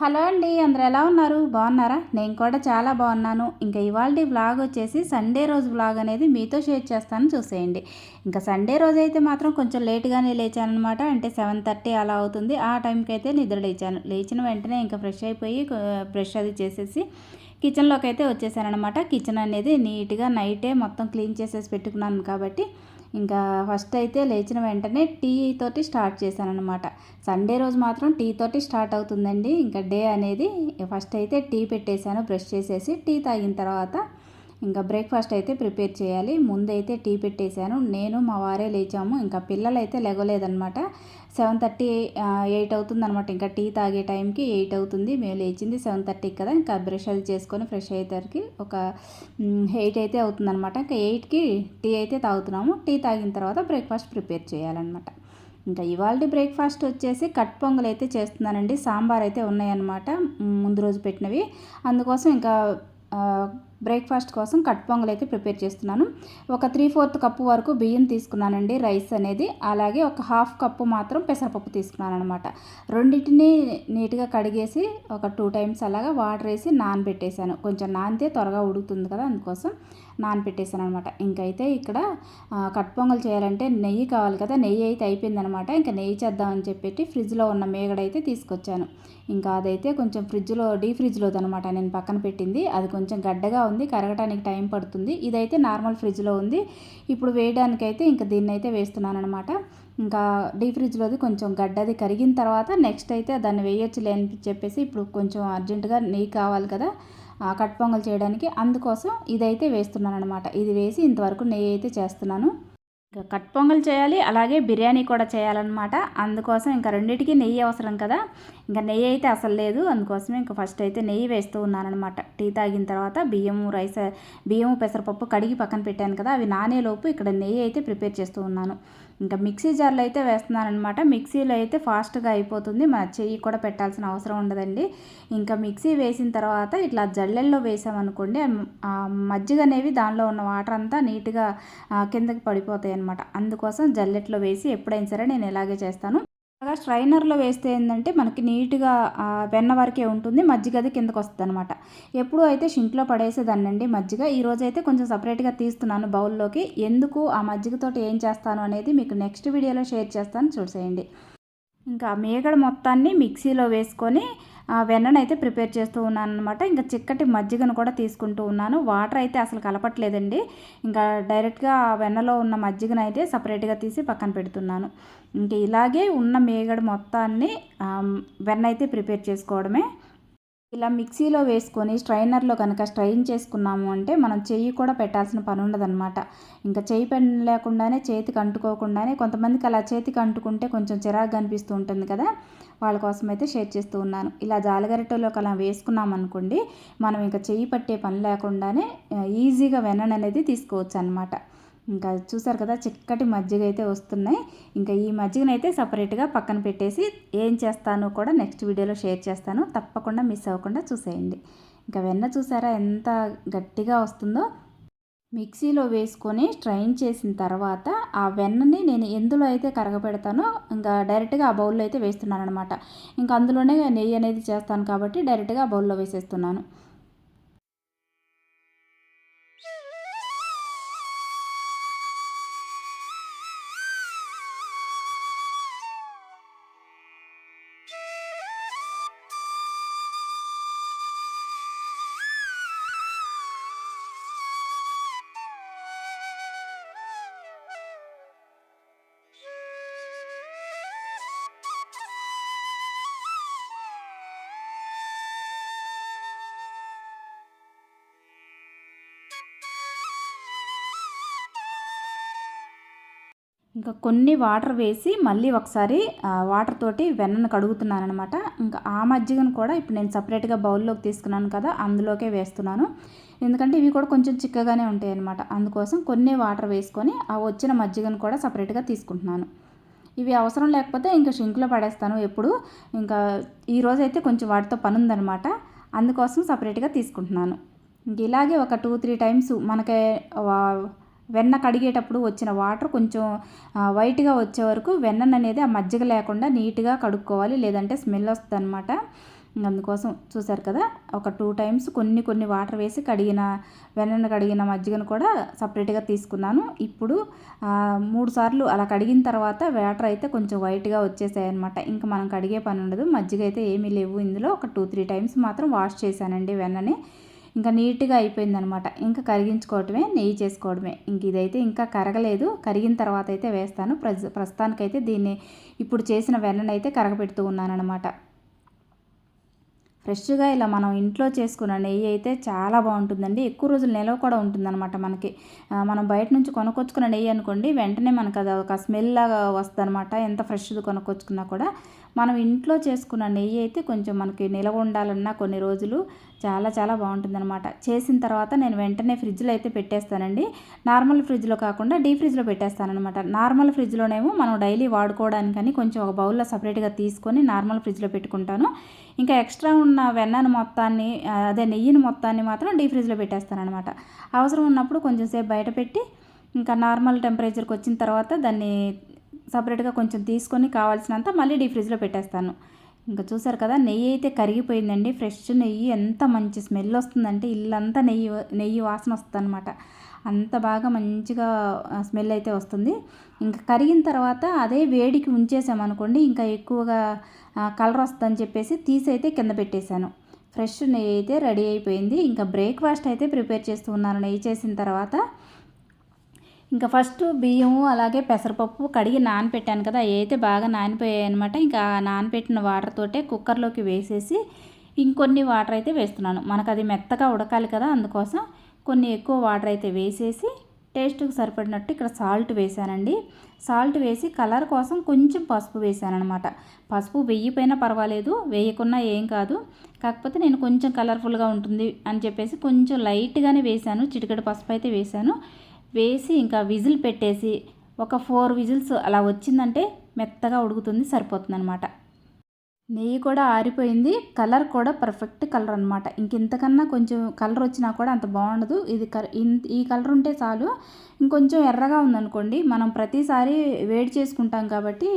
Hello అండి అందరు ఎలా ఉన్నారు? బాగున్నారా? నేను కూడా చాలా బాగున్నాను. ఇంకా ఇవాళ వ్లాగ్ వచ్చేసి సండే రోజు వ్లాగ్ అనేది మీతో షేర్ చేస్తాను చూసేయండి. ఇంకా సండే రోజు అయితే మాత్రం కొంచెం లేట్గానే లేచాను అనమాట అంటే సెవెన్ థర్టీ అలా అవుతుంది. ఆ టైంకి అయితే నిద్ర లేచాను. లేచిన వెంటనే ఇంకా ఫ్రెష్ అయిపోయి ఫ్రెష్ అది చేసేసి కిచెన్లోకి అయితే వచ్చేసాను అనమాట కిచెన్ అనేది నీట్గా నైటే మొత్తం క్లీన్ చేసేసి పెట్టుకున్నాను కాబట్టి ఇంకా ఫస్ట్ అయితే లేచిన వెంటనే టీ తోటి స్టార్ట్ చేశాను అనమాట సండే రోజు మాత్రం టీ తోటి స్టార్ట్ అవుతుందండి. ఇంకా డే అనేది ఫస్ట్ అయితే టీ పెట్టేశాను బ్రష్ చేసేసి టీ తాగిన తర్వాత ఇంకా బ్రేక్ఫాస్ట్ అయితే ప్రిపేర్ చేయాలి. ముందైతే టీ పెట్టేశాను. నేను మా వారే లేచాము. ఇంకా పిల్లలు అయితే లెగలేదనమాట సెవెన్ థర్టీ ఎయిట్ అవుతుంది అనమాట ఇంకా టీ తాగే టైంకి ఎయిట్ అవుతుంది. మేము లేచింది సెవెన్ థర్టీకి కదా. ఇంకా బ్రష్ అది చేసుకొని ఫ్రెష్ అయ్యేసరికి ఒక ఎయిట్ అయితే అవుతుంది అనమాట ఇంకా ఎయిట్కి టీ అయితే తాగుతున్నాము. టీ తాగిన తర్వాత బ్రేక్ఫాస్ట్ ప్రిపేర్ చేయాలన్నమాట. ఇంకా ఇవాళ బ్రేక్ఫాస్ట్ వచ్చేసి కట్ పొంగల్ అయితే చేస్తున్నానండి. సాంబార్ అయితే ఉన్నాయన్నమాట. ముందు రోజు పెట్టినవి. అందుకోసం ఇంకా బ్రేక్ఫాస్ట్ కోసం కట్ పొంగల్ అయితే ప్రిపేర్ చేస్తున్నాను. ఒక త్రీ ఫోర్త్ కప్పు వరకు బియ్యం తీసుకున్నానండి రైస్ అనేది. అలాగే ఒక హాఫ్ కప్పు మాత్రం పెసరపప్పు తీసుకున్నాను అనమాట రెండింటిని నీట్గా కడిగేసి ఒక టూ టైమ్స్ అలాగా వాటర్ వేసి నానబెట్టేశాను. కొంచెం నానితే త్వరగా ఉడుకుతుంది కదా అందుకోసం నానబెట్టేశాను అనమాట ఇంకైతే ఇక్కడ కట్ పొంగల్ చేయాలంటే నెయ్యి కావాలి కదా నెయ్యి అయితే అయిపోయిందనమాట ఇంకా నెయ్యి చేద్దామని చెప్పి ఫ్రిడ్జ్లో ఉన్న మేగడైతే తీసుకొచ్చాను. ఇంకా అదైతే కొంచెం ఫ్రిడ్జ్లో డీ ఫ్రిడ్జ్లో అనమాట నేను పక్కన పెట్టింది. అది కొంచెం గడ్డగా ఉంది కరగటానికి టైం పడుతుంది. ఇదైతే నార్మల్ ఫ్రిడ్జ్లో ఉంది. ఇప్పుడు వేయడానికైతే ఇంకా దీన్ని అయితే వేస్తున్నాను అనమాట ఇంకా డీ ఫ్రిడ్జ్లోది కొంచెం గడ్డది కరిగిన తర్వాత నెక్స్ట్ అయితే దాన్ని వేయొచ్చులే అని చెప్పేసి ఇప్పుడు కొంచెం అర్జెంటుగా నెయ్యి కావాలి కదా కట్ పొంగల్ చేయడానికి. అందుకోసం ఇదైతే వేస్తున్నాను అనమాట ఇది వేసి ఇంతవరకు నెయ్యి అయితే చేస్తున్నాను. ఇంకా కట్ పొంగల్ చేయాలి అలాగే బిర్యానీ కూడా చేయాలన్నమాట. అందుకోసం ఇంకా రెండింటికి నెయ్యి అవసరం కదా. ఇంకా నెయ్యి అయితే అసలు లేదు. అందుకోసమే ఇంకా ఫస్ట్ అయితే నెయ్యి వేస్తూ ఉన్నానమాట టీ తాగిన తర్వాత బియ్యము రైస్ బియ్యము పెసరపప్పు కడిగి పక్కన పెట్టాను కదా. అవి నానేలోపు ఇక్కడ నెయ్యి అయితే ప్రిపేర్ చేస్తూ ఉన్నాను. ఇంకా మిక్సీ జార్లో అయితే వేస్తున్నాను అనమాట మిక్సీలో అయితే ఫాస్ట్గా అయిపోతుంది. మన చెయ్యి కూడా పెట్టాల్సిన అవసరం ఉండదండి. ఇంకా మిక్సీ వేసిన తర్వాత ఇట్లా జల్లెల్లో వేసామనుకోండి మజ్జిగ అనేవి దానిలో ఉన్న వాటర్ అంతా నీట్గా కిందకి పడిపోతాయి అనమాట అందుకోసం జల్లెట్లో వేసి ఎప్పుడైనా సరే నేను ఇలాగే చేస్తాను. అలాగా స్ట్రైనర్లో వేస్తే ఏంటంటే మనకి నీట్గా వెన్న వరకే ఉంటుంది మజ్జిగ అది కిందకు వస్తుంది అనమాట ఎప్పుడు అయితే షింక్లో పడేసేదాన్నండి మజ్జిగ. ఈరోజు అయితే కొంచెం సపరేట్గా తీస్తున్నాను బౌల్లోకి. ఎందుకు ఆ మజ్జిగతో ఏం చేస్తాను అనేది మీకు నెక్స్ట్ వీడియోలో షేర్ చేస్తాను. చూసేయండి. ఇంకా మేగడ మొత్తాన్ని మిక్సీలో వేసుకొని వెన్ననైతే ప్రిపేర్ చేస్తూ ఉన్నాను అనమాట ఇంకా చిక్కటి మజ్జిగను కూడా తీసుకుంటూ ఉన్నాను. వాటర్ అయితే అసలు కలపట్లేదండి. ఇంకా డైరెక్ట్గా వెన్నలో ఉన్న మజ్జిగను అయితే సపరేట్గా తీసి పక్కన పెడుతున్నాను. ఇంక ఇలాగే ఉన్న మేగడ మొత్తాన్ని వెన్న అయితే ప్రిపేర్ చేసుకోవడమే. ఇలా మిక్సీలో వేసుకొని స్ట్రైనర్లో కనుక స్ట్రైన్ చేసుకున్నాము అంటే మనం చెయ్యి కూడా పెట్టాల్సిన పని ఉండదన్నమాట. ఇంకా చెయ్యి పెన్ లేకుండానే చేతికి అంటుకోకుండానే కొంతమందికి అలా చేతికి అంటుకుంటే కొంచెం చిరాకు కనిపిస్తూ ఉంటుంది కదా. వాళ్ళ కోసం అయితే షేర్ చేస్తూ ఉన్నాను. ఇలా జాలగరిటలోకి అలా వేసుకున్నాం అనుకోండి మనం ఇంకా చెయ్యి పట్టే పని లేకుండానే ఈజీగా వెనన్ అనేది తీసుకోవచ్చు అనమాట ఇంకా చూసారు కదా చిక్కటి మజ్జిగ అయితే వస్తున్నాయి. ఇంకా ఈ మజ్జిగనైతే సపరేట్గా పక్కన పెట్టేసి ఏం చేస్తానో కూడా నెక్స్ట్ వీడియోలో షేర్ చేస్తాను. తప్పకుండా మిస్ అవ్వకుండా చూసేయండి. ఇంకా వెన్న చూసారా ఎంత గట్టిగా వస్తుందో. మిక్సీలో వేసుకొని స్ట్రైన్ చేసిన తర్వాత ఆ వెన్నని నేను ఎందులో అయితే కరగపెడతానో ఇంకా డైరెక్ట్గా ఆ బౌల్లో అయితే వేస్తున్నాను అనమాట ఇంకా అందులోనే నెయ్యి అనేది చేస్తాను కాబట్టి డైరెక్ట్గా ఆ బౌల్లో వేసేస్తున్నాను. ఇంకా కొన్ని వాటర్ వేసి మళ్ళీ ఒకసారి వాటర్ తోటి వెన్నను కడుగుతున్నాను అనమాట ఇంకా ఆ మజ్జిగను కూడా ఇప్పుడు నేను సపరేట్గా బౌల్లోకి తీసుకున్నాను కదా అందులోకే వేస్తున్నాను. ఎందుకంటే ఇవి కూడా కొంచెం చిక్కగానే ఉంటాయి అనమాట అందుకోసం కొన్ని వాటర్ వేసుకొని ఆ వచ్చిన మజ్జిగను కూడా సపరేట్గా తీసుకుంటున్నాను. ఇవి అవసరం లేకపోతే ఇంకా షింక్లో పడేస్తాను ఎప్పుడు. ఇంకా ఈరోజు అయితే కొంచెం వాటితో పని ఉందనమాట అందుకోసం సపరేట్గా తీసుకుంటున్నాను. ఇంక ఇలాగే ఒక టూ త్రీ టైమ్స్ మనకే వెన్న కడిగేటప్పుడు వచ్చిన వాటర్ కొంచెం వైట్గా వచ్చే వరకు వెన్న అనేది ఆ మజ్జిగ లేకుండా నీట్గా కడుక్కోవాలి. లేదంటే స్మెల్ వస్తుంది అనమాట అందుకోసం చూసారు కదా ఒక టూ టైమ్స్ కొన్ని కొన్ని వాటర్ వేసి కడిగిన వెన్నను కడిగిన మజ్జిగను కూడా సపరేట్గా తీసుకున్నాను. ఇప్పుడు మూడు సార్లు అలా కడిగిన తర్వాత వాటర్ అయితే కొంచెం వైట్గా వచ్చేసాయి అనమాట ఇంకా మనం కడిగే పని ఉండదు. మజ్జిగ అయితే ఏమీ లేవు. ఇందులో ఒక టూ త్రీ టైమ్స్ మాత్రం వాష్ చేశానండి వెన్నని. ఇంకా నీట్గా అయిపోయిందనమాట. ఇంకా కరిగించుకోవటమే నెయ్యి చేసుకోవడమే ఇంక ఇదైతే ఇంకా కరగలేదు. కరిగిన తర్వాత అయితే వేస్తాను. ప్రజ ప్రస్తుతానికైతే దీన్ని ఇప్పుడు చేసిన వెన్ననైతే కరగపెడుతూ ఉన్నానమాట ఫ్రెష్గా ఇలా మనం ఇంట్లో చేసుకున్న నెయ్యి అయితే చాలా బాగుంటుందండి. ఎక్కువ రోజులు నిల్వ కూడా ఉంటుందన్నమాట మనకి. మనం బయట నుంచి కొనుక్కొచ్చుకున్న నెయ్యి అనుకోండి వెంటనే మనకు అది ఒక స్మెల్ లాగా వస్తుందన్నమాట ఎంత ఫ్రెష్ది కొనుక్కొచ్చుకున్నా కూడా. మనం ఇంట్లో చేసుకున్న నెయ్యి అయితే కొంచెం మనకి నిలవ ఉండాలన్నా కొన్ని రోజులు చాలా చాలా బాగుంటుందన్నమాట. చేసిన తర్వాత నేను వెంటనే ఫ్రిడ్జ్లో అయితే పెట్టేస్తానండి. నార్మల్ ఫ్రిడ్జ్లో కాకుండా డీ ఫ్రిడ్జ్లో పెట్టేస్తానమాట నార్మల్ ఫ్రిడ్జ్లోనేమో మనం డైలీ వాడుకోవడానికని కొంచెం ఒక బౌల్లో సపరేట్గా తీసుకొని నార్మల్ ఫ్రిడ్జ్లో పెట్టుకుంటాను. ఇంకా ఎక్స్ట్రా ఉన్న వెన్నను మొత్తాన్ని అదే నెయ్యిని మొత్తాన్ని మాత్రం డీ ఫ్రిడ్జ్లో పెట్టేస్తానమాట అవసరం ఉన్నప్పుడు కొంచెం సేపు బయట పెట్టి ఇంకా నార్మల్ టెంపరేచర్కి వచ్చిన తర్వాత దాన్ని సపరేట్గా కొంచెం తీసుకొని కావాల్సినంత మళ్ళీ డీ ఫ్రిడ్జ్లో పెట్టేస్తాను. ఇంకా చూసారు కదా నెయ్యి అయితే కరిగిపోయిందండి. ఫ్రెష్ నెయ్యి ఎంత మంచి స్మెల్ వస్తుందంటే ఇల్లంతా నెయ్యి నెయ్యి వాసన వస్తుంది అనమాట అంత బాగా మంచిగా స్మెల్ అయితే వస్తుంది. ఇంకా కరిగిన తర్వాత అదే వేడికి ఉంచేసామనుకోండి ఇంకా ఎక్కువగా కలర్ వస్తుందని చెప్పేసి తీసి అయితే కింద పెట్టేశాను. ఫ్రెష్ నెయ్యి అయితే రెడీ అయిపోయింది. ఇంకా బ్రేక్ఫాస్ట్ అయితే ప్రిపేర్ చేస్తూ ఉన్నాను. నెయ్యి చేసిన తర్వాత ఇంకా ఫస్ట్ బియ్యము అలాగే పెసరపప్పు కడిగి నానపెట్టాను కదా అవి అయితే బాగా నానిపోయాయి అనమాట ఇంకా నానపెట్టిన వాటర్ తోటే కుక్కర్లోకి వేసేసి ఇంకొన్ని వాటర్ అయితే వేస్తున్నాను. మనకు అది మెత్తగా ఉడకాలి కదా అందుకోసం కొన్ని ఎక్కువ వాటర్ అయితే వేసేసి టేస్ట్కి సరిపడినట్టు ఇక్కడ సాల్ట్ వేసానండి సాల్ట్ వేసి కలర్ కోసం కొంచెం పసుపు వేసానమాట పసుపు వెయ్యిపోయినా పర్వాలేదు వేయకున్నా ఏం కాదు. కాకపోతే నేను కొంచెం కలర్ఫుల్గా ఉంటుంది అని చెప్పేసి కొంచెం లైట్గానే వేశాను చిటికడి పసుపు అయితే వేశాను. వేసి ఇంకా విజిల్ పెట్టేసి ఒక ఫోర్ విజిల్స్ అలా వచ్చిందంటే మెత్తగా ఉడుకుతుంది సరిపోతుంది అనమాట నెయ్యి కూడా ఆరిపోయింది కలర్ కూడా పర్ఫెక్ట్ కలర్ అనమాట ఇంకెంతకన్నా కొంచెం కలర్ వచ్చినా కూడా అంత బాగుండదు. ఇది ఈ కలర్ ఉంటే చాలు. ఇంకొంచెం ఎర్రగా ఉందనుకోండి మనం ప్రతిసారి వేడి చేసుకుంటాం కాబట్టి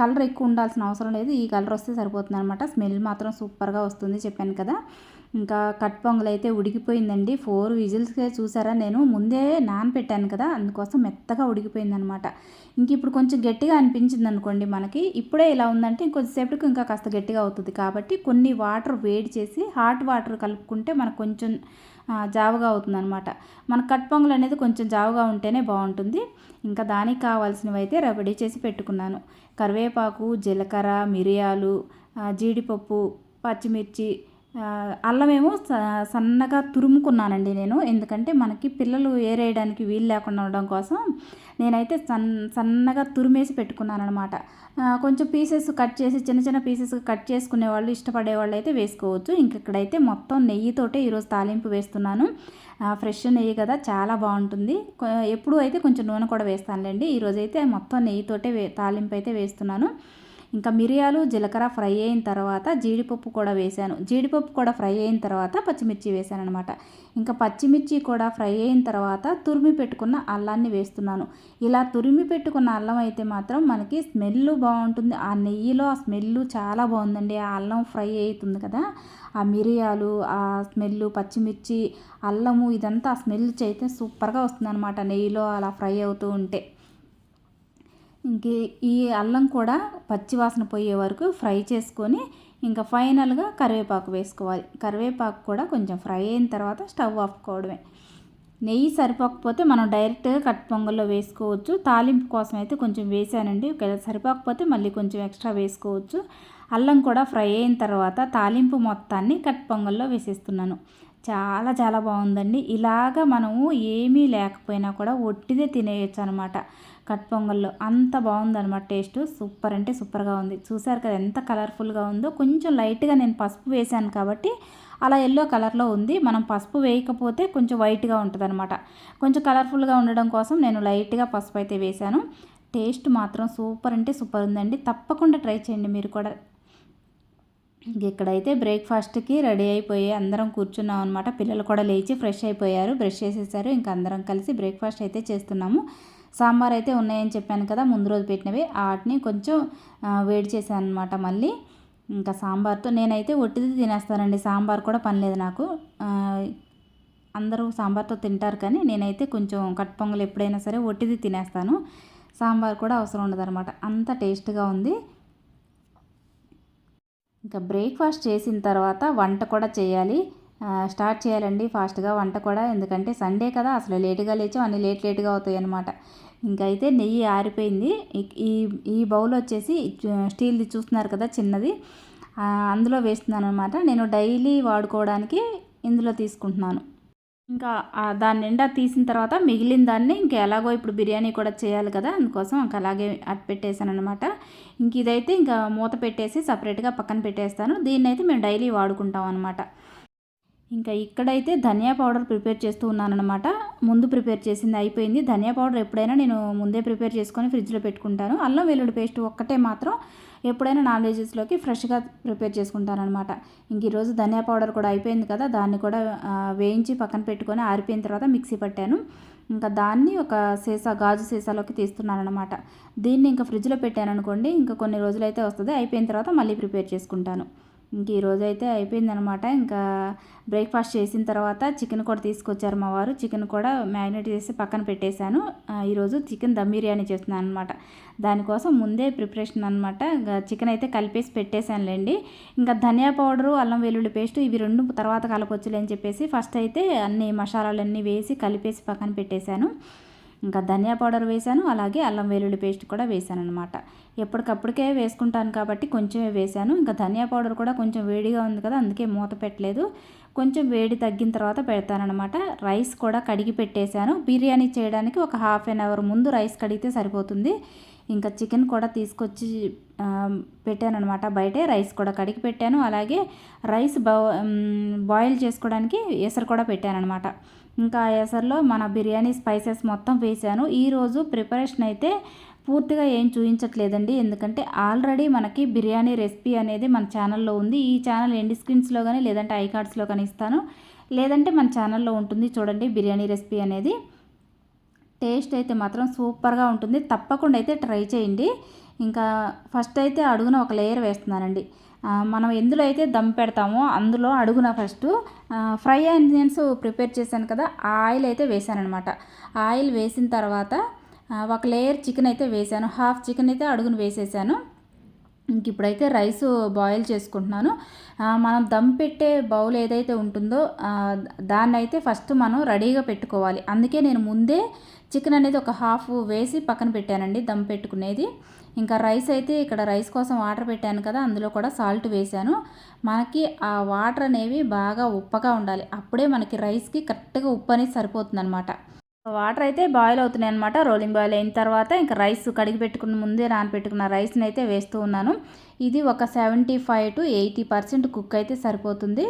కలర్ ఎక్కువ ఉండాల్సిన అవసరం లేదు. ఈ కలర్ వస్తే సరిపోతుంది అనమాట స్మెల్ మాత్రం సూపర్గా వస్తుంది చెప్పాను కదా. ఇంకా కట్ పొంగల్ అయితే ఉడికిపోయిందండి. ఫోర్ విజిల్స్కే చూసారా? నేను ముందే నానపెట్టాను కదా అందుకోసం మెత్తగా ఉడికిపోయిందనమాట. ఇంక ఇప్పుడు కొంచెం గట్టిగా అనిపించింది అనుకోండి మనకి. ఇప్పుడే ఇలా ఉందంటే ఇంకొద్దిసేపటికి ఇంకా కాస్త గట్టిగా అవుతుంది. కాబట్టి కొన్ని వాటర్ వేడి చేసి హాట్ వాటర్ కలుపుకుంటే మనకు కొంచెం జావుగా అవుతుందనమాట. మన కట్ పొంగల్ అనేది కొంచెం జావుగా ఉంటేనే బాగుంటుంది. ఇంకా దానికి కావాల్సినవి అయితే రెడీ చేసి పెట్టుకున్నాను. కరివేపాకు జీలకర్ర మిరియాలు జీడిపప్పు పచ్చిమిర్చి అల్లమేమో సన్నగా తురుముకున్నానండి నేను. ఎందుకంటే మనకి పిల్లలు ఏరేయడానికి వీలు లేకుండా ఉండడం కోసం నేనైతే సన్ సన్నగా తురిమేసి పెట్టుకున్నాను అనమాట కొంచెం పీసెస్ కట్ చేసి చిన్న చిన్న పీసెస్ కట్ చేసుకునే వాళ్ళు ఇష్టపడే వాళ్ళు అయితే వేసుకోవచ్చు. ఇంక ఇక్కడైతే మొత్తం నెయ్యితోటే ఈరోజు తాలింపు వేస్తున్నాను. ఫ్రెష్ నెయ్యి కదా చాలా బాగుంటుంది. ఎప్పుడు అయితే కొంచెం నూనె కూడా వేస్తానులేండి. ఈరోజు అయితే మొత్తం నెయ్యితోటే వే తాలింపు అయితే వేస్తున్నాను. ఇంకా మిరియాలు జీలకర్ర ఫ్రై అయిన తర్వాత జీడిపప్పు కూడా వేశాను. జీడిపప్పు కూడా ఫ్రై అయిన తర్వాత పచ్చిమిర్చి వేశాను అనమాట ఇంకా పచ్చిమిర్చి కూడా ఫ్రై అయిన తర్వాత తురిమి పెట్టుకున్న అల్లాన్ని వేస్తున్నాను. ఇలా తురిమి పెట్టుకున్న అల్లం అయితే మాత్రం మనకి స్మెల్ బాగుంటుంది. ఆ నెయ్యిలో ఆ స్మెల్ చాలా బాగుందండి. ఆ అల్లం ఫ్రై అవుతుంది కదా. ఆ మిరియాలు ఆ స్మెల్ పచ్చిమిర్చి అల్లము ఇదంతా ఆ స్మెల్ అయితే సూపర్గా వస్తుంది అనమాట నెయ్యిలో అలా ఫ్రై అవుతూ ఉంటే. ఇంకే ఈ అల్లం కూడా పచ్చివాసన పోయే వరకు ఫ్రై చేసుకొని ఇంకా ఫైనల్గా కరివేపాకు వేసుకోవాలి. కరివేపాకు కూడా కొంచెం ఫ్రై అయిన తర్వాత స్టవ్ ఆపుకోవడమే నెయ్యి సరిపోకపోతే మనం డైరెక్ట్గా కట్ పొంగల్లో వేసుకోవచ్చు. తాలింపు కోసం అయితే కొంచెం వేసానండి. ఒకవేళ సరిపోకపోతే మళ్ళీ కొంచెం ఎక్స్ట్రా వేసుకోవచ్చు. అల్లం కూడా ఫ్రై అయిన తర్వాత తాలింపు మొత్తాన్ని కట్ పొంగల్లో వేసేస్తున్నాను. చాలా చాలా బాగుందండి. ఇలాగ మనము ఏమీ లేకపోయినా కూడా ఒట్టిదే తినేయచ్చు అనమాట కట్ పొంగల్లో అంత బాగుందనమాట టేస్ట్. సూపర్ అంటే సూపర్గా ఉంది. చూసారు కదా ఎంత కలర్ఫుల్గా ఉందో. కొంచెం లైట్గా నేను పసుపు వేసాను కాబట్టి అలా ఎల్లో కలర్లో ఉంది. మనం పసుపు వేయకపోతే కొంచెం వైట్గా ఉంటుంది అనమాట కొంచెం కలర్ఫుల్గా ఉండడం కోసం నేను లైట్గా పసుపు అయితే వేశాను. టేస్ట్ మాత్రం సూపర్ అంటే సూపర్ ఉందండి. తప్పకుండా ట్రై చేయండి మీరు కూడా. ఇక్కడైతే బ్రేక్ఫాస్ట్కి రెడీ అయిపోయి అందరం కూర్చున్నాం అనమాట పిల్లలు కూడా లేచి ఫ్రెష్ అయిపోయారు. బ్రష్ చేసేసారు. ఇంకా అందరం కలిసి బ్రేక్ఫాస్ట్ అయితే చేస్తున్నాము. సాంబార్ అయితే ఉన్నాయని చెప్పాను కదా ముందు రోజు పెట్టినవి. వాటిని కొంచెం వేడి చేశాను అనమాట మళ్ళీ. ఇంకా సాంబార్తో నేనైతే ఒట్టిది తినేస్తానండి. సాంబార్ కూడా పనిలేదు నాకు. అందరూ సాంబార్తో తింటారు కానీ నేనైతే కొంచెం కట్ పొంగల్ ఎప్పుడైనా సరే ఒట్టిది తినేస్తాను. సాంబార్ కూడా అవసరం ఉండదు అనమాట అంత టేస్ట్గా ఉంది. ఇంకా బ్రేక్ఫాస్ట్ చేసిన తర్వాత వంట కూడా చేయాలి. స్టార్ట్ చేయాలండి ఫాస్ట్గా వంట కూడా. ఎందుకంటే సండే కదా అసలు లేటుగా లేచాం అన్ని లేట్ లేట్గా అవుతాయి అనమాట ఇంకైతే అయితే నెయ్యి ఆరిపోయింది. ఈ- ఈ బౌల్ వచ్చేసి స్టీల్ది చూస్తున్నారు కదా చిన్నది. అందులో వేస్తున్నాను అనమాట నేను డైలీ వాడుకోవడానికి ఇందులో తీసుకుంటున్నాను. ఇంకా దాని నిండా తీసిన తర్వాత మిగిలిన దాన్ని ఇంకా ఎలాగో ఇప్పుడు బిర్యానీ కూడా చేయాలి కదా అందుకోసం ఇంకా అలాగే అట్ పెట్టేశాను అనమాట ఇంక ఇదైతే ఇంకా మూత పెట్టేసి సపరేట్గా పక్కన పెట్టేస్తాను. దీన్ని అయితే మేము డైలీ వాడుకుంటాం అనమాట ఇంకా ఇక్కడైతే ధనియా పౌడర్ ప్రిపేర్ చేస్తూ ఉన్నానమాట ముందు ప్రిపేర్ చేసింది అయిపోయింది. ధనియా పౌడర్ ఎప్పుడైనా నేను ముందే ప్రిపేర్ చేసుకొని ఫ్రిడ్జ్లో పెట్టుకుంటాను. అల్లం వెల్లుల్లి పేస్ట్ ఒక్కటే మాత్రం ఎప్పుడైనా నాన్ వెజెస్లోకి ఫ్రెష్గా ప్రిపేర్ చేసుకుంటానమాట ఇంక ఈరోజు ధనియా పౌడర్ కూడా అయిపోయింది కదా దాన్ని కూడా వేయించి పక్కన పెట్టుకొని ఆరిపోయిన తర్వాత మిక్సీ పట్టాను. ఇంకా దాన్ని ఒక సీసా గాజు సీసాలోకి తీస్తున్నాను అనమాట దీన్ని ఇంకా ఫ్రిడ్జ్లో పెట్టాను అనుకోండి ఇంకా కొన్ని రోజులైతే వస్తుంది. అయిపోయిన తర్వాత మళ్ళీ ప్రిపేర్ చేసుకుంటాను. ఇంక ఈరోజు అయితే అయిపోయిందనమాట ఇంకా బ్రేక్ఫాస్ట్ చేసిన తర్వాత చికెన్ కూడా తీసుకొచ్చారు మా వారు. చికెన్ కూడా మ్యారినేట్ చేసి పక్కన పెట్టేశాను. ఈరోజు చికెన్ దమ్ బిర్యానీ చేస్తున్నాను అనమాట దానికోసం ముందే ప్రిపరేషన్ అనమాట ఇంకా చికెన్ అయితే కలిపేసి పెట్టేశానులేండి. ఇంకా ధనియా పౌడరు అల్లం వెల్లుల్లి పేస్ట్ ఇవి రెండు తర్వాత కలపొచ్చులే అని చెప్పేసి ఫస్ట్ అయితే అన్ని మసాలాలన్నీ వేసి కలిపేసి పక్కన పెట్టేశాను. ఇంకా ధనియా పౌడర్ వేశాను అలాగే అల్లం వెల్లుల్లి పేస్ట్ కూడా వేశాను అనమాట ఎప్పటికప్పటికే వేసుకుంటాను కాబట్టి కొంచెమే వేశాను. ఇంకా ధనియా పౌడర్ కూడా కొంచెం వేడిగా ఉంది కదా అందుకే మూత పెట్టలేదు. కొంచెం వేడి తగ్గిన తర్వాత పెడతానమాట రైస్ కూడా కడిగి పెట్టేశాను. బిర్యానీ చేయడానికి ఒక హాఫ్ అన్ అవర్ ముందు రైస్ కడిగితే సరిపోతుంది. ఇంకా చికెన్ కూడా తీసుకొచ్చి పెట్టాను అనమాట బయటే రైస్ కూడా కడిగి పెట్టాను. అలాగే రైస్ బా బాయిల్ చేసుకోవడానికి ఎసరు కూడా పెట్టానన్నమాట. ఇంకా ఎసర్లో మన బిర్యానీ స్పైసెస్ మొత్తం వేసాను ఈరోజు ప్రిపరేషన్ అయితే పూర్తిగా ఏం చూపించట్లేదండి ఎందుకంటే ఆల్రెడీ మనకి బిర్యానీ రెసిపీ అనేది మన ఛానల్లో ఉంది. ఈ ఛానల్ ఎండి స్క్రీన్స్లో కానీ లేదంటే ఐ కార్డ్స్లో కానీ ఇస్తాను. లేదంటే మన ఛానల్లో ఉంటుంది చూడండి బిర్యానీ రెసిపీ అనేది. టేస్ట్ అయితే మాత్రం సూపర్గా ఉంటుంది. తప్పకుండా అయితే ట్రై చేయండి. ఇంకా ఫస్ట్ అయితే అడుగున ఒక లేయర్ వేస్తున్నానండి. మనం ఎందులో అయితే దమ్ పెడతామో అందులో అడుగున ఫస్ట్ ఫ్రై ఆనియన్స్ ప్రిపేర్ చేశాను కదా ఆ ఆయిల్ అయితే వేసానమాట ఆయిల్ వేసిన తర్వాత ఒక లేయర్ చికెన్ అయితే వేసాను హాఫ్ చికెన్ అయితే అడుగున వేసేసాను. ఇంక ఇప్పుడైతే రైస్ బాయిల్ చేసుకుంటున్నాను. మనం దమ్ పెట్టే బౌల్ ఏదైతే ఉంటుందో దాన్ని అయితే ఫస్ట్ మనం రెడీగా పెట్టుకోవాలి. అందుకే నేను ముందే చికెన్ అనేది ఒక హాఫ్ వేసి పక్కన పెట్టానండి దమ్ పెట్టుకునేది. ఇంకా రైస్ అయితే ఇక్కడ రైస్ కోసం వాటర్ పెట్టాను కదా అందులో కూడా సాల్ట్ వేశాను. మనకి ఆ వాటర్ అనేవి బాగా ఉప్పగా ఉండాలి. అప్పుడే మనకి రైస్కి కరెక్ట్గా ఉప్పు అనేది సరిపోతుంది అనమాట వాటర్ అయితే బాయిల్ అవుతున్నాయి అనమాట రోలింగ్ బాయిల్ అయిన తర్వాత ఇంకా రైస్ కడిగి పెట్టుకున్న ముందే నానబెట్టుకున్న రైస్ని అయితే వేస్తూ ఉన్నాను. ఇది ఒక seventy five to eighty percent cook అయితే సరిపోతుంది.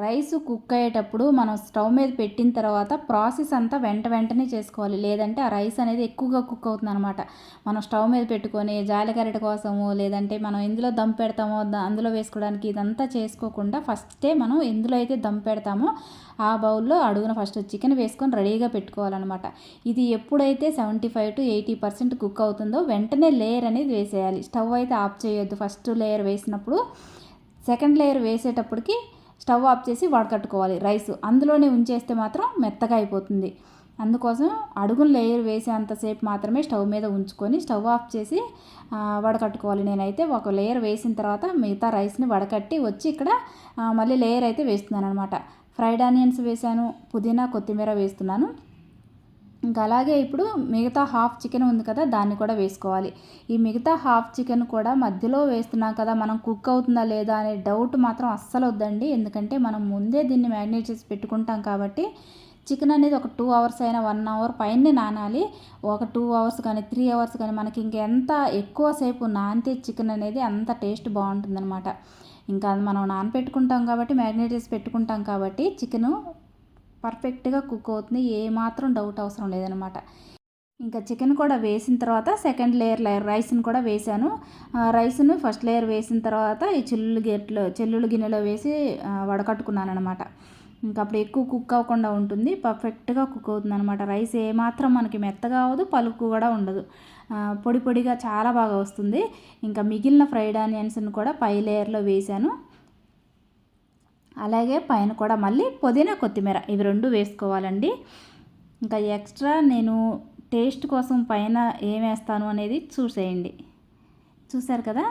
రైస్ కుక్ అయ్యేటప్పుడు మనం స్టవ్ మీద పెట్టిన తర్వాత ప్రాసెస్ అంతా వెంట వెంటనే చేసుకోవాలి. లేదంటే ఆ రైస్ అనేది ఎక్కువగా కుక్ అవుతుంది అనమాట మనం స్టవ్ మీద పెట్టుకొని జాలిగరిట కోసము లేదంటే మనం ఎందులో దమ్ పెడతామో అందులో వేసుకోవడానికి ఇదంతా చేసుకోకుండా ఫస్టే మనం ఎందులో అయితే దమ్ పెడతామో ఆ బౌల్లో అడుగున ఫస్ట్ చికెన్ వేసుకొని రెడీగా పెట్టుకోవాలన్నమాట. ఇది ఎప్పుడైతే seventy five to eighty percent cook అవుతుందో వెంటనే లేయర్ అనేది వేసేయాలి. స్టవ్ అయితే ఆఫ్ చేయొద్దు ఫస్ట్ లేయర్ వేసినప్పుడు. సెకండ్ లేయర్ వేసేటప్పటికి స్టవ్ ఆఫ్ చేసి వడకట్టుకోవాలి రైస్ అందులోనే ఉంచేస్తే మాత్రం మెత్తగా అయిపోతుంది. అందుకోసం అడుగున లేయర్ వేసేంతసేపు మాత్రమే స్టవ్ మీద ఉంచుకొని స్టవ్ ఆఫ్ చేసి వడకట్టుకోవాలి నేనైతే ఒక లేయర్ వేసిన తర్వాత మిగతా రైస్ని వడకట్టి వచ్చి ఇక్కడ మళ్ళీ లేయర్ అయితే వేస్తున్నాను అనమాట ఫ్రైడ్ ఆనియన్స్ వేసాను పుదీనా కొత్తిమీర వేస్తున్నాను. ఇంకా అలాగే ఇప్పుడు మిగతా హాఫ్ చికెన్ ఉంది కదా దాన్ని కూడా వేసుకోవాలి. ఈ మిగతా హాఫ్ చికెన్ కూడా మధ్యలో వేస్తున్నాం కదా మనం కుక్ అవుతుందా లేదా అనే డౌట్ మాత్రం అస్సలు వద్దండి. ఎందుకంటే మనం ముందే దీన్ని మ్యారినేట్ చేసి పెట్టుకుంటాం కాబట్టి చికెన్ అనేది ఒక టూ అవర్స్ అయినా వన్ అవర్ పైనే నానాలి. ఒక టూ అవర్స్ కానీ త్రీ అవర్స్ కానీ మనకి ఇంకెంత ఎక్కువసేపు నానితే చికెన్ అనేది అంత టేస్ట్ బాగుంటుందన్నమాట. ఇంకా అది మనం నానపెట్టుకుంటాం కాబట్టి మ్యారినేట్ చేసి పెట్టుకుంటాం కాబట్టి చికెను పర్ఫెక్ట్గా కుక్ అవుతుంది. ఏ మాత్రం డౌట్ అవసరం లేదనమాట. ఇంకా చికెన్ కూడా వేసిన తర్వాత సెకండ్ లేయర్ లేయర్ రైస్ని కూడా వేసాను. రైస్ను ఫస్ట్ లేయర్ వేసిన తర్వాత ఈ చెల్లులు గిట్లో చెల్లులు గిన్నెలో వేసి వడకట్టుకున్నాను అనమాట ఇంకా అప్పుడు ఎక్కువ కుక్ అవ్వకుండా ఉంటుంది. పర్ఫెక్ట్గా కుక్ అవుతుంది అనమాట రైస్ ఏమాత్రం మనకి మెత్తగా అవ్వదు పలుకు కూడా ఉండదు. పొడి పొడిగా చాలా బాగా వస్తుంది. ఇంకా మిగిలిన ఫ్రైడ్ ఆనియన్స్ని కూడా పై లేయర్లో వేసాను. అలాగే పైన కూడా మళ్ళీ పుదీనా కొత్తిమీర. ఇవి రెండు వేసుకోవాలండి. ఇంకా ఎక్స్ట్రా నేను టేస్ట్ కోసం పైన ఏం వేస్తాను అనేది చూసేయండి. చూసారు కదా?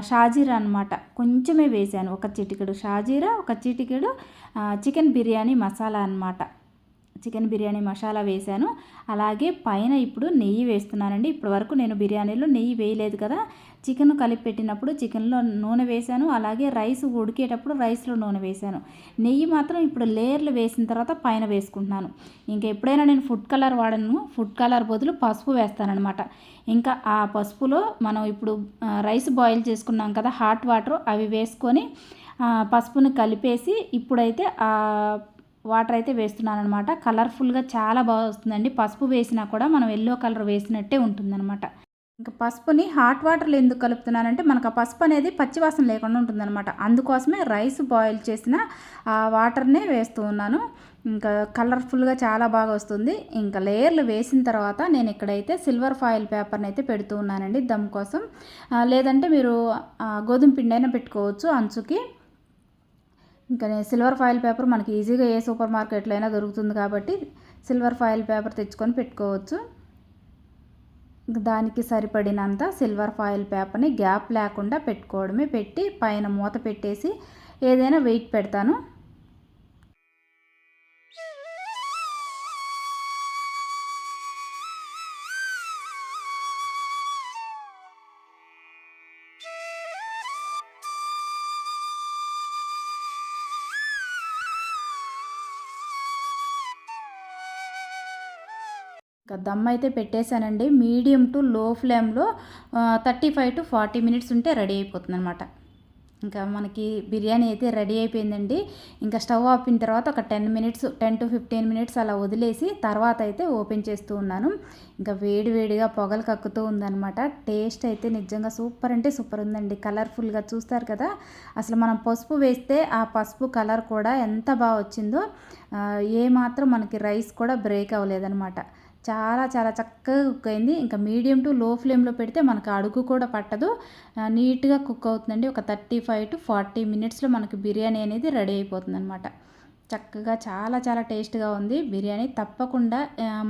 షాజీరా అనమాట కొంచెమే వేసాను. ఒక చిటికెడు షాజీరా ఒక చిటికెడు చికెన్ బిర్యానీ మసాలా అనమాట చికెన్ బిర్యానీ మసాలా వేశాను. అలాగే పైన ఇప్పుడు నెయ్యి వేస్తున్నానండి. ఇప్పటి వరకు నేను బిర్యానీలో నెయ్యి వేయలేదు కదా. చికెన్ కలిపి పెట్టినప్పుడు చికెన్లో నూనె వేశాను. అలాగే రైస్ ఉడికేటప్పుడు రైస్లో నూనె వేశాను. నెయ్యి మాత్రం ఇప్పుడు లేయర్లు వేసిన తర్వాత పైన వేసుకుంటున్నాను. ఇంకా ఎప్పుడైనా నేను ఫుడ్ కలర్ వాడను. ఫుడ్ కలర్ బదులు పసుపు వేస్తానన్నమాట. ఇంకా ఆ పసుపులో మనం ఇప్పుడు రైస్ బాయిల్ చేసుకున్నాం కదా హాట్ వాటర్ అవి వేసుకొని పసుపుని కలిపేసి ఇప్పుడైతే వాటర్ అయితే వేస్తున్నాను అనమాట కలర్ఫుల్గా చాలా బాగా వస్తుందండి. పసుపు వేసినా కూడా మనం ఎల్లో కలర్ వేసినట్టే ఉంటుందన్నమాట. ఇంకా పసుపుని హాట్ వాటర్లో ఎందుకు కలుపుతున్నానంటే మనకు ఆ పసుపు అనేది పచ్చివాసన లేకుండా ఉంటుందన్నమాట. అందుకోసమే రైస్ బాయిల్ చేసిన ఆ వాటర్నే వేస్తూ ఉన్నాను. ఇంకా కలర్ఫుల్గా చాలా బాగా వస్తుంది. ఇంకా లేయర్లు వేసిన తర్వాత నేను ఇక్కడైతే సిల్వర్ ఫాయిల్ పేపర్ని అయితే పెడుతూ ఉన్నానండి దమ్ కోసం. లేదంటే మీరు గోధుమ పిండి అయినా పెట్టుకోవచ్చు అంచుకి. ఇంకా సిల్వర్ ఫాయిల్ పేపర్ మనకి ఈజీగా ఏ సూపర్ మార్కెట్లో అయినా దొరుకుతుంది కాబట్టి సిల్వర్ ఫాయిల్ పేపర్ తెచ్చుకొని పెట్టుకోవచ్చు. దానికి సరిపడినంత సిల్వర్ ఫాయిల్ పేపర్ని గ్యాప్ లేకుండా పెట్టుకోవడమే పెట్టి పైన మూత పెట్టేసి ఏదైనా వెయిట్ పెడతాను. ఇంకా దమ్ అయితే పెట్టేశానండి. మీడియం టు లో ఫ్లేమ్లో thirty five to forty minutes ఉంటే రెడీ అయిపోతుంది అనమాట ఇంకా మనకి బిర్యానీ అయితే రెడీ అయిపోయిందండి. ఇంకా స్టవ్ ఆపిన తర్వాత ఒక ten minutes ten to fifteen minutes అలా వదిలేసి తర్వాత అయితే ఓపెన్ చేస్తూ ఉన్నాను. ఇంకా వేడి వేడిగా పొగలు కక్కుతూ ఉందనమాట టేస్ట్ అయితే నిజంగా సూపర్ అంటే సూపర్ ఉందండి. కలర్ఫుల్గా చూస్తారు కదా. అసలు మనం పసుపు వేస్తే ఆ పసుపు కలర్ కూడా ఎంత బాగా వచ్చిందో ఏమాత్రం మనకి రైస్ కూడా బ్రేక్ అవ్వలేదనమాట చాలా చాలా చక్కగా కుక్ అయింది. ఇంకా మీడియం టు లో ఫ్లేమ్లో పెడితే మనకు అడుగు కూడా పట్టదు. నీట్గా కుక్ అవుతుందండి. ఒక థర్టీ ఫైవ్ టు ఫార్టీ మినిట్స్లో మనకి బిర్యానీ అనేది రెడీ అయిపోతుంది అనమాట చక్కగా చాలా చాలా టేస్ట్గా ఉంది. బిర్యానీ తప్పకుండా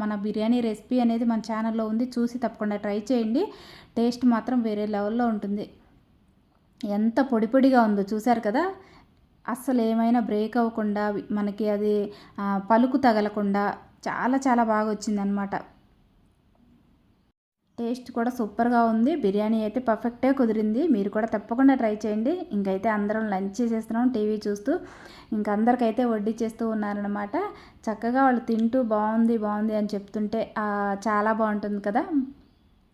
మన బిర్యానీ రెసిపీ అనేది మన ఛానల్లో ఉంది. చూసి తప్పకుండా ట్రై చేయండి. టేస్ట్ మాత్రం వేరే లెవెల్లో ఉంటుంది. ఎంత పొడి పొడిగా ఉందో చూసారు కదా? అస్సలు ఏమైనా బ్రేక్ అవ్వకుండా మనకి అది పలుకు తగలకుండా చాలా చాలా బాగా వచ్చిందనమాట టేస్ట్ కూడా సూపర్గా ఉంది. బిర్యానీ అయితే పర్ఫెక్టే కుదిరింది. మీరు కూడా తప్పకుండా ట్రై చేయండి. ఇంకైతే అందరం లంచ్ చేసేస్తున్నాం టీవీ చూస్తూ. ఇంక అందరికైతే వడ్డీ చేస్తూ ఉన్నారనమాట చక్కగా వాళ్ళు తింటూ బాగుంది బాగుంది అని చెప్తుంటే చాలా బాగుంటుంది కదా.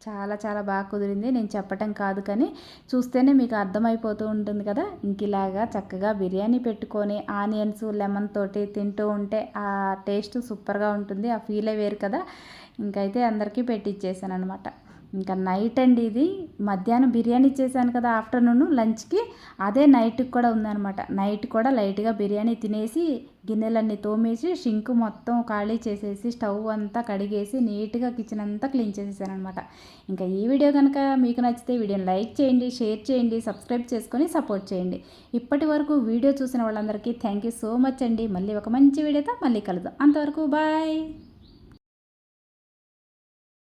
చాలా చాలా బాగా కుదిరింది. నేను చెప్పటం కాదు కానీ చూస్తేనే మీకు అర్థమైపోతూ ఉంటుంది కదా. ఇంక ఇలాగా చక్కగా బిర్యానీ పెట్టుకొని ఆనియన్స్ లెమన్ తోటి తింటూ ఉంటే ఆ టేస్ట్ సూపర్గా ఉంటుంది. ఆ ఫీలే వేరు కదా. ఇంకైతే అందరికీ పెట్టిచ్చేసాను అనమాట ఇంకా నైట్ అండి ఇది. మధ్యాహ్నం బిర్యానీ చేశాను కదా ఆఫ్టర్నూన్ లంచ్కి అదే నైట్కి కూడా ఉందనమాట నైట్ కూడా లైట్గా బిర్యానీ తినేసి గిన్నెలన్నీ తోమేసి షింక్ మొత్తం ఖాళీ చేసేసి స్టవ్ అంతా కడిగేసి నీట్గా కిచెన్ అంతా క్లీన్ చేసేసాను అనమాట ఇంకా ఈ వీడియో కనుక మీకు నచ్చితే వీడియోని లైక్ చేయండి షేర్ చేయండి సబ్స్క్రైబ్ చేసుకొని సపోర్ట్ చేయండి. ఇప్పటి వరకు వీడియో చూసిన వాళ్ళందరికీ థ్యాంక్ యూ సో మచ్ అండి. మళ్ళీ ఒక మంచి వీడియోతో మళ్ళీ కలుద్దాం. అంతవరకు బాయ్